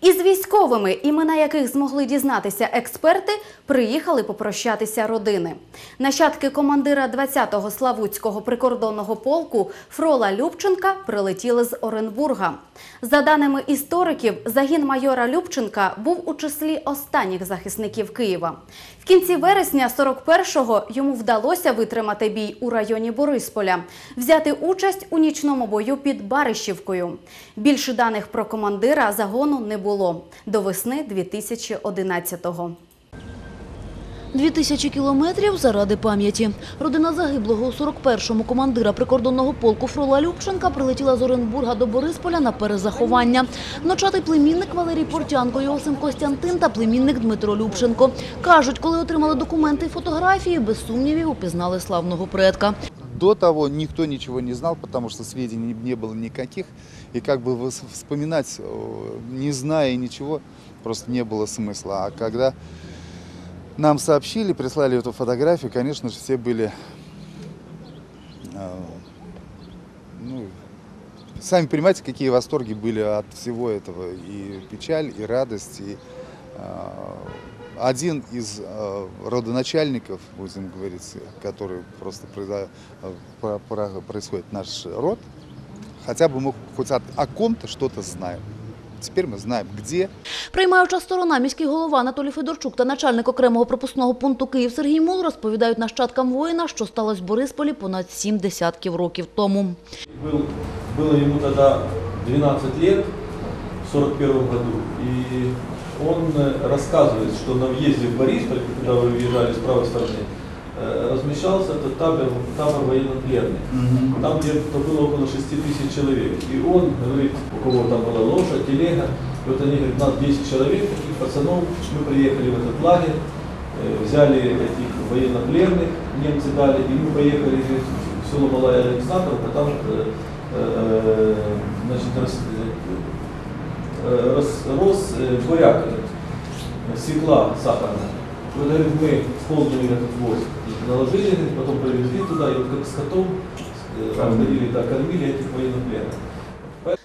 Із військовими, імена яких змогли дізнатися експерти, приїхали попрощатися родини. Нащадки командира 20-го Славутського прикордонного полку Фрола Любченка прилетіли з Оренбурга. За даними істориків, загін майора Любченка був у числі останніх захисників Києва. В кінці вересня 41-го йому вдалося витримати бій у районі Борисполя, взяти участь у нічному бою під Баришівкою. Більше даних про командира загону не було до весни 2011-го. Дві тисячі кілометрів заради пам'яті. Родина загиблого у 41-му командира прикордонного полку Фрола Любченка прилетіла з Оренбурга до Борисполя на перезаховання. Вночатий племінник Валерій Портянко, його син Костянтин та племінник Дмитро Любченко. Кажуть, коли отримали документи і фотографії, без сумнівів упізнали славного предка. До того никто ничего не знал, потому что сведений не было никаких. И как бы вспоминать, э, не зная ничего, просто не было смысла. А когда нам сообщили, прислали эту фотографию, конечно же, все были... э, ну, сами понимаете, какие восторги были от всего этого. И печаль, и радость, и э, один из э, родоначальников, будем говорить, который просто произо- э, про- про- происходит наш род, хотя бы мы хоть от- о ком-то что-то знаем. Теперь мы знаем, где, Приймаюча сторона, міський голова Анатолій Федорчук та начальник окремого пропускного пункту Київ Сергій Мул розповідають нащадкам воїна, що сталося в Борисполі понад сім десятків років тому. Был, было ему тогда 12 лет, в 41 году, и он э, рассказывает, что на въезде в Борисполь, когда вы въезжали с правой стороны, э, размещался этот табор, табор военнопленных. Там где-то было около 6 тысяч человек. И он говорит, у кого там была лошадь, телега, и вот они говорят, нас 10 человек, таких пацанов, мы приехали в этот лагерь, э, взяли этих военнопленных, немцы дали, и мы поехали в село Малая Александровка, там значит, рос, э, рос, рос э, буряк, э, свекла сахарная. Вот, говорит, мы в полдень этот воз наложили, говорит, потом привезли туда, и вот как скотов э, обходили, да, кормили этих военнопленных.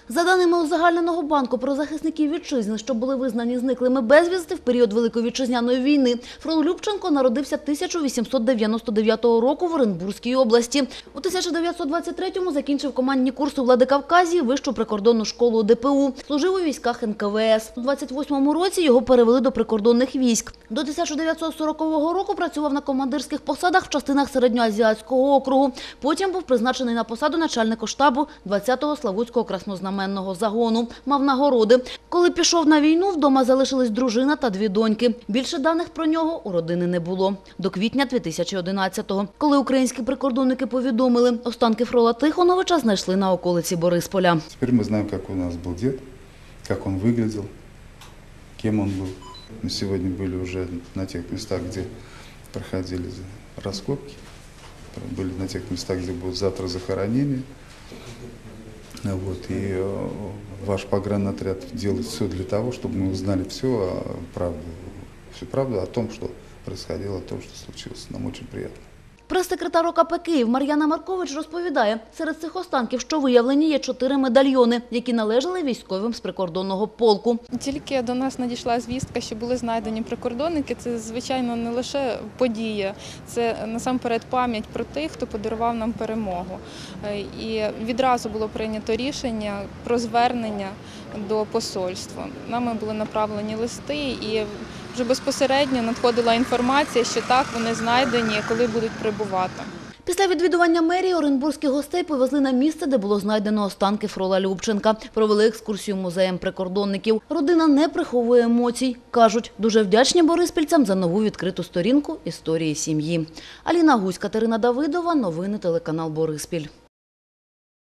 За даними узагальненого банку про захисників вітчизни, що були визнані зниклими безвісти в період Великої вітчизняної війни, Фрол Любченко народився 1899 року в Оренбурзькій області. У 1923-му закінчив командні курси у Владикавказі, вищу прикордонну школу ДПУ. Служив у військах НКВС. У 28-му році його перевели до прикордонних військ. До 1940 року працював на командирських посадах в частинах Середньоазіатського округу. Потім був призначений на посаду начальника штабу 20-го Славутського краснознаменного загону. Мав нагороди. Коли пішов на війну, вдома залишились дружина та дві доньки. Більше даних про нього у родини не було. До квітня 2011-го, коли українські прикордонники повідомили, останки Фрола Тихоновича знайшли на околиці Борисполя. Теперь мы знаем, как у нас был дед, как он выглядел, кем он был. Мы сегодня были уже на тех местах, где проходили раскопки, были на тех местах, где будет завтра захоронение. Вот, и э, ваш погранотряд делает все для того, чтобы мы узнали все, правду, всю правду о том, что происходило, о том, что случилось. Нам очень приятно. Прес-секретар ОКП Київ Мар'яна Маркович розповідає, серед цих останків, що виявлені, є чотири медальйони, які належали військовим з прикордонного полку. Тільки до нас надійшла звістка, що були знайдені прикордонники. Це звичайно не лише подія, це насамперед пам'ять про тих, хто подарував нам перемогу. Е, І відразу було прийнято рішення про звернення до посольства. Нами були направлені листи, і вже безпосередньо надходила інформація, що так вони знайдені, коли будуть прибувати. Після відвідування мерії оренбурзьких гостей повезли на місце, де було знайдено останки Фрола Любченка. Провели екскурсію музеєм прикордонників. Родина не приховує емоцій. Кажуть, дуже вдячні бориспільцям за нову відкриту сторінку історії сім'ї. Аліна Гусь, Катерина Давидова. Новини телеканал Бориспіль.